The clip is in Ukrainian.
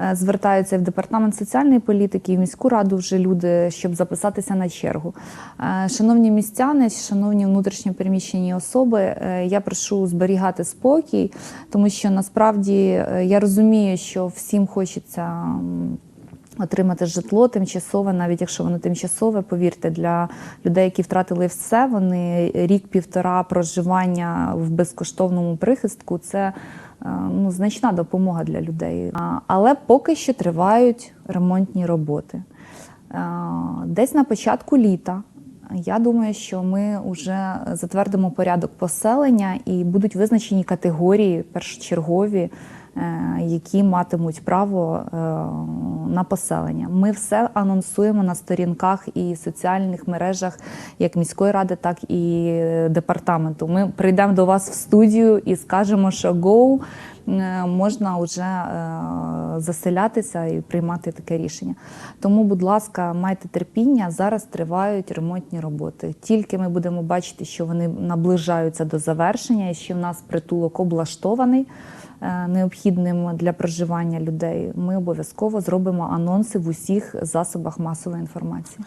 е, звертаються в департамент соціальної політики, і в міську раду вже люди, щоб записатися на чергу. Е, Шановні містяни, шановні внутрішньо переміщені особи, е, я прошу зберігати спокій, тому що насправді я розумію, що всім хочеться. Отримати житло тимчасове, навіть якщо воно тимчасове, повірте, для людей, які втратили все, вони рік-півтора проживання в безкоштовному прихистку це е, ну, значна допомога для людей. Але поки що тривають ремонтні роботи. Е, Десь на початку літа. Я думаю, що ми вже затвердимо порядок поселення і будуть визначені категорії першочергові, е, які матимуть право на поселення. Ми все анонсуємо на сторінках і соціальних мережах як міської ради, так і е, департаменту. Ми прийдемо до вас в студію і скажемо, що е, можна вже е, заселятися і приймати таке рішення. Тому, будь ласка, майте терпіння. Зараз тривають ремонтні роботи. Тільки ми будемо бачити, що вони наближаються до завершення, і що в нас притулок облаштований е, необхідним для проживання людей. Ми обов'язково зробимо анонси в усіх засобах масової інформації.